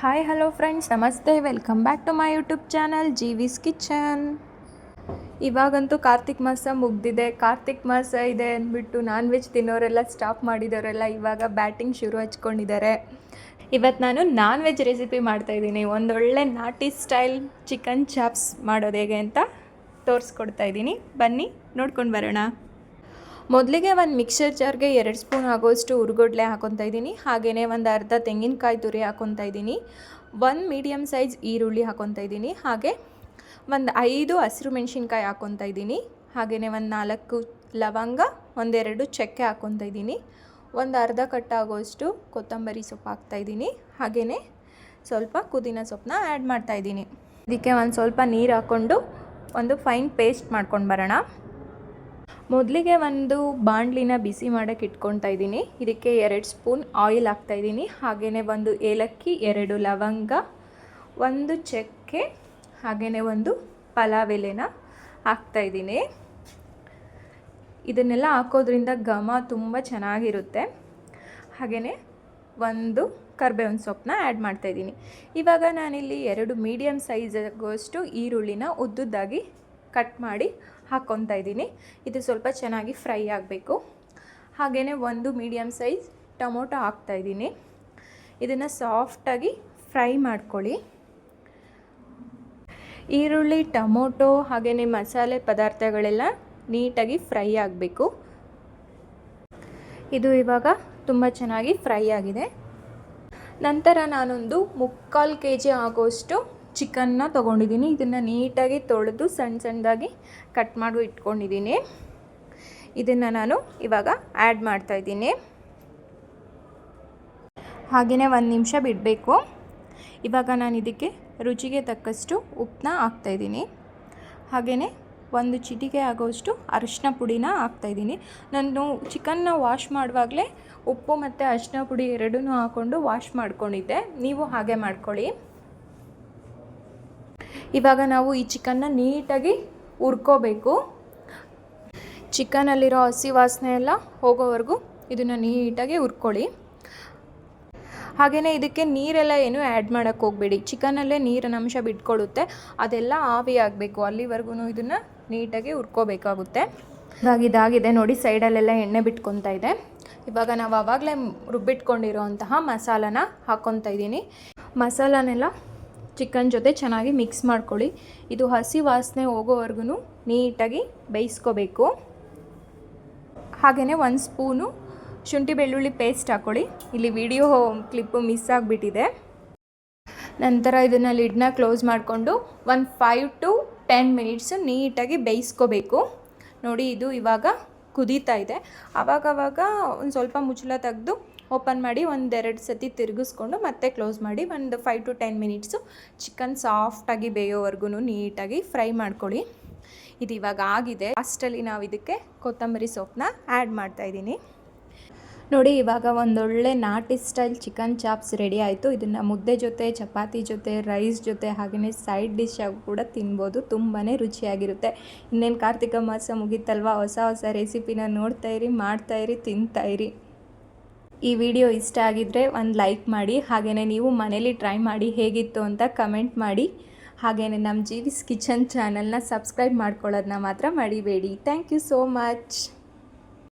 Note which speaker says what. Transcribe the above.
Speaker 1: Hi hello friends ನಮಸ್ತೆ welcome back to my YouTube channel G ವಿಸ್ kitchen ಇವಾಗಂತೂ ಕಾರ್ತಿಕ್ ಮಾಸ ಮುಗ್ದಿದೆ. ಕಾರ್ತಿಕ್ ಮಾಸ ಇದೆ ಅಂದ್ಬಿಟ್ಟು ನಾನ್ ವೆಜ್ ತಿನ್ನೋರೆಲ್ಲ ಸ್ಟಾಪ್ ಮಾಡಿದವರೆಲ್ಲ ಇವಾಗ ಬ್ಯಾಟಿಂಗ್ ಶುರು ಹಚ್ಕೊಂಡಿದ್ದಾರೆ. ಇವತ್ತು ನಾನು ನಾನ್ ವೆಜ್ ರೆಸಿಪಿ ಮಾಡ್ತಾ ಇದ್ದೀನಿ. ಒಂದೊಳ್ಳೆ ನಾಟಿ ಸ್ಟೈಲ್ ಚಿಕನ್ ಚಾಪ್ಸ್ ಮಾಡೋದು ಹೇಗೆ ಅಂತ ತೋರಿಸ್ಕೊಡ್ತಾ ಇದ್ದೀನಿ. ಬನ್ನಿ, ನೋಡ್ಕೊಂಡು ಬರೋಣ. ಮೊದಲಿಗೆ ಒಂದು ಮಿಕ್ಸರ್ ಜಾರ್ಗೆ ಎರಡು ಸ್ಪೂನ್ ಆಗೋಷ್ಟು ಉರ್ಗೊಡ್ಲೆ ಹಾಕೊತಾ ಇದ್ದೀನಿ. ಹಾಗೆಯೇ ಒಂದು ಅರ್ಧ ತೆಂಗಿನಕಾಯಿ ತುರಿ ಹಾಕೊತಾ ಇದ್ದೀನಿ. ಒಂದು ಮೀಡಿಯಮ್ ಸೈಜ್ ಈರುಳ್ಳಿ ಹಾಕೊತಾ ಇದ್ದೀನಿ. ಹಾಗೆ ಒಂದು ಐದು ಹಸಿರು ಮೆಣಸಿನ್ಕಾಯಿ ಹಾಕೊತಾ ಇದ್ದೀನಿ. ಹಾಗೆಯೇ ಒಂದು ನಾಲ್ಕು ಲವಂಗ, ಒಂದೆರಡು ಚಕ್ಕೆ ಹಾಕೊತಾ ಇದ್ದೀನಿ. ಒಂದು ಅರ್ಧ ಕಟ್ಟಾಗೋಷ್ಟು ಕೊತ್ತಂಬರಿ ಸೊಪ್ಪು ಹಾಕ್ತಾ ಇದ್ದೀನಿ. ಹಾಗೆಯೇ ಸ್ವಲ್ಪ ಪುದೀನ ಸೊಪ್ಪನ್ನ ಆ್ಯಡ್ ಮಾಡ್ತಾಯಿದ್ದೀನಿ ಇದಕ್ಕೆ ಒಂದು ಸ್ವಲ್ಪ ನೀರು ಹಾಕ್ಕೊಂಡು ಒಂದು ಫೈನ್ ಪೇಸ್ಟ್ ಮಾಡ್ಕೊಂಡು ಬರೋಣ. ಮೊದಲಿಗೆ ಒಂದು ಬಾಣಲಿನ ಬಿಸಿ ಮಾಡೋಕ್ಕೆ ಇಟ್ಕೊತಾ ಇದ್ದೀನಿ. ಇದಕ್ಕೆ ಎರಡು ಸ್ಪೂನ್ ಆಯಿಲ್ ಹಾಕ್ತಾಯಿದ್ದೀನಿ ಹಾಗೆಯೇ ಒಂದು ಏಲಕ್ಕಿ, ಎರಡು ಲವಂಗ, ಒಂದು ಚಕ್ಕೆ ಹಾಗೆಯೇ ಒಂದು ಪಲಾವ್ ಎಲೆನ ಹಾಕ್ತಾಯಿದ್ದೀನಿ ಇದನ್ನೆಲ್ಲ ಹಾಕೋದ್ರಿಂದ ಘಮ ತುಂಬ ಚೆನ್ನಾಗಿರುತ್ತೆ. ಹಾಗೆಯೇ ಒಂದು ಕರ್ಬೇವಿನ ಸೊಪ್ಪನ್ನ ಆ್ಯಡ್ ಮಾಡ್ತಾಯಿದ್ದೀನಿ ಇವಾಗ ನಾನಿಲ್ಲಿ ಎರಡು ಮೀಡಿಯಮ್ ಸೈಜಾಗುವಷ್ಟು ಈರುಳ್ಳಿನ ಉದ್ದುದ್ದಾಗಿ ಕಟ್ ಮಾಡಿ ಹಾಕ್ಕೊತಾ ಇದ್ದೀನಿ. ಇದು ಸ್ವಲ್ಪ ಚೆನ್ನಾಗಿ ಫ್ರೈ ಆಗಬೇಕು. ಹಾಗೆಯೇ ಒಂದು ಮೀಡಿಯಮ್ ಸೈಜ್ ಟೊಮೊಟೊ ಹಾಕ್ತಾಯಿದ್ದೀನಿ ಇದನ್ನು ಸಾಫ್ಟಾಗಿ ಫ್ರೈ ಮಾಡ್ಕೊಳ್ಳಿ. ಈರುಳ್ಳಿ, ಟೊಮೊಟೊ ಹಾಗೆಯೇ ಮಸಾಲೆ ಪದಾರ್ಥಗಳೆಲ್ಲ ನೀಟಾಗಿ ಫ್ರೈ ಆಗಬೇಕು. ಇದು ಇವಾಗ ತುಂಬ ಚೆನ್ನಾಗಿ ಫ್ರೈ ಆಗಿದೆ. ನಂತರ ನಾನೊಂದು ಮುಕ್ಕಾಲು ಕೆ ಜಿ ಆಗೋಷ್ಟು ಚಿಕನ್ನ ತೊಗೊಂಡಿದ್ದೀನಿ. ಇದನ್ನು ನೀಟಾಗಿ ತೊಳೆದು ಸಣ್ಣ ಸಣ್ಣದಾಗಿ ಕಟ್ ಮಾಡಿ ಇಟ್ಕೊಂಡಿದ್ದೀನಿ. ಇದನ್ನು ನಾನು ಇವಾಗ ಆ್ಯಡ್ ಮಾಡ್ತಾಯಿದ್ದೀನಿ ಹಾಗೆಯೇ ಒಂದು ನಿಮಿಷ ಬಿಡಬೇಕು. ಇವಾಗ ನಾನು ಇದಕ್ಕೆ ರುಚಿಗೆ ತಕ್ಕಷ್ಟು ಉಪ್ಪನ್ನ ಹಾಕ್ತಾಯಿದ್ದೀನಿ ಹಾಗೆಯೇ ಒಂದು ಚಿಟಿಕೆ ಆಗೋಷ್ಟು ಅರಿಶಿನ ಪುಡಿನ ಹಾಕ್ತಾಯಿದ್ದೀನಿ ನಾನು ಚಿಕನ್ನ ವಾಶ್ ಮಾಡುವಾಗಲೇ ಉಪ್ಪು ಮತ್ತು ಅರಿಶಿನ ಪುಡಿ ಎರಡೂ ಹಾಕ್ಕೊಂಡು ವಾಶ್ ಮಾಡ್ಕೊಂಡಿದ್ದೆ. ನೀವು ಹಾಗೆ ಮಾಡ್ಕೊಳ್ಳಿ. ಇವಾಗ ನಾವು ಈ ಚಿಕನ್ನ ನೀಟಾಗಿ ಹುರ್ಕೋಬೇಕು. ಚಿಕನಲ್ಲಿರೋ ಹಸಿ ವಾಸನೆ ಎಲ್ಲ ಹೋಗೋವರೆಗೂ ಇದನ್ನು ನೀಟಾಗಿ ಹುರ್ಕೊಳ್ಳಿ. ಹಾಗೆಯೇ ಇದಕ್ಕೆ ನೀರೆಲ್ಲ ಏನು ಆ್ಯಡ್ ಮಾಡೋಕ್ಕೆ ಹೋಗಬೇಡಿ. ಚಿಕನಲ್ಲೇ ನೀರಿನ ಅಂಶ ಬಿಟ್ಕೊಳ್ಳುತ್ತೆ ಅದೆಲ್ಲ ಆವಿ ಆಗಬೇಕು. ಅಲ್ಲಿವರೆಗೂ ಇದನ್ನು ನೀಟಾಗಿ ಹುರ್ಕೋಬೇಕಾಗುತ್ತೆ. ಇವಾಗ ಇದಾಗಿದೆ ನೋಡಿ, ಸೈಡಲ್ಲೆಲ್ಲ ಎಣ್ಣೆ ಬಿಟ್ಕೊತಾ ಇದೆ. ಇವಾಗ ನಾವು ಆವಾಗಲೇ ರುಬ್ಬಿಟ್ಕೊಂಡಿರೋ ಅಂತಹ ಮಸಾಲನ ಹಾಕ್ಕೊತಾ ಇದ್ದೀನಿ. ಮಸಾಲನೆಲ್ಲ ಚಿಕನ್ ಜೊತೆ ಚೆನ್ನಾಗಿ ಮಿಕ್ಸ್ ಮಾಡ್ಕೊಳ್ಳಿ. ಇದು ಹಸಿ ವಾಸನೆ ಹೋಗೋವರೆಗೂ ನೀಟಾಗಿ ಬೇಯಿಸ್ಕೋಬೇಕು. ಹಾಗೆಯೇ ಒಂದು ಸ್ಪೂನು ಶುಂಠಿ ಬೆಳ್ಳುಳ್ಳಿ ಪೇಸ್ಟ್ ಹಾಕ್ಕೊಳ್ಳಿ ಇಲ್ಲಿ ವಿಡಿಯೋ ಕ್ಲಿಪ್ಪು ಮಿಸ್ ಆಗಿಬಿಟ್ಟಿದೆ. ನಂತರ ಇದನ್ನು ಲಿಡ್ನ ಕ್ಲೋಸ್ ಮಾಡಿಕೊಂಡು ಒಂದು ಫೈವ್ ಟು ಟೆನ್ ಮಿನಿಟ್ಸು ನೀಟಾಗಿ ಬೇಯಿಸ್ಕೋಬೇಕು. ನೋಡಿ ಇದು ಇವಾಗ ಕುದೀತಾ ಇದೆ. ಆವಾಗವಾಗ ಒಂದು ಸ್ವಲ್ಪ ಮುಚ್ಚಳ ತೆಗೆದು ಓಪನ್ ಮಾಡಿ ಒಂದೆರಡು ಸತಿ ತಿರುಗಿಸ್ಕೊಂಡು ಮತ್ತೆ ಕ್ಲೋಸ್ ಮಾಡಿ ಒಂದು five to ten minutes chicken ಸಾಫ್ಟಾಗಿ ಬೇಯೋವರೆಗೂ ನೀಟಾಗಿ ಫ್ರೈ ಮಾಡ್ಕೊಳ್ಳಿ. ಇದು ಇವಾಗ ಆಗಿದೆ. ಅಷ್ಟಲ್ಲಿ ನಾವು ಇದಕ್ಕೆ ಕೊತ್ತಂಬರಿ ಸೊಪ್ಪನ್ನ ಆ್ಯಡ್ ಮಾಡ್ತಾಯಿದ್ದೀನಿ ನೋಡಿ, ಇವಾಗ ಒಂದೊಳ್ಳೆ ನಾಟಿ ಸ್ಟೈಲ್ ಚಿಕನ್ ಚಾಪ್ಸ್ ರೆಡಿ ಆಯಿತು. ಇದನ್ನು ಮುದ್ದೆ ಜೊತೆ, ಚಪಾತಿ ಜೊತೆ ರೈಸ್ ಜೊತೆ ಹಾಗೆಯೇ ಸೈಡ್ ಡಿಶ್ ಆಗಿ ಕೂಡ ತಿನ್ಬೋದು. ತುಂಬಾ ರುಚಿಯಾಗಿರುತ್ತೆ. ಇನ್ನೇನು ಕಾರ್ತಿಕ ಮಾಸ ಮುಗೀತಲ್ವ? ಹೊಸ ಹೊಸ ರೆಸಿಪಿನ ನೋಡ್ತಾಯಿರಿ ಮಾಡ್ತಾಯಿರಿ ತಿಂತಾಯಿರಿ ಈ ವಿಡಿಯೋ ಇಷ್ಟ ಆಗಿದ್ದರೆ ಒಂದು ಲೈಕ್ ಮಾಡಿ ಹಾಗೆಯೇ ನೀವು ಮನೇಲಿ ಟ್ರೈ ಮಾಡಿ ಹೇಗಿತ್ತು ಅಂತ ಕಮೆಂಟ್ ಮಾಡಿ. ಹಾಗೆಯೇ ನಮ್ಮ ಜೀವಿಸ್ ಕಿಚನ್ ಚಾನಲ್ನ ಸಬ್ಸ್ಕ್ರೈಬ್ ಮಾಡ್ಕೊಳ್ಳೋದನ್ನ ಮಾತ್ರ ಮರಿಬೇಡಿ. Thank you so much.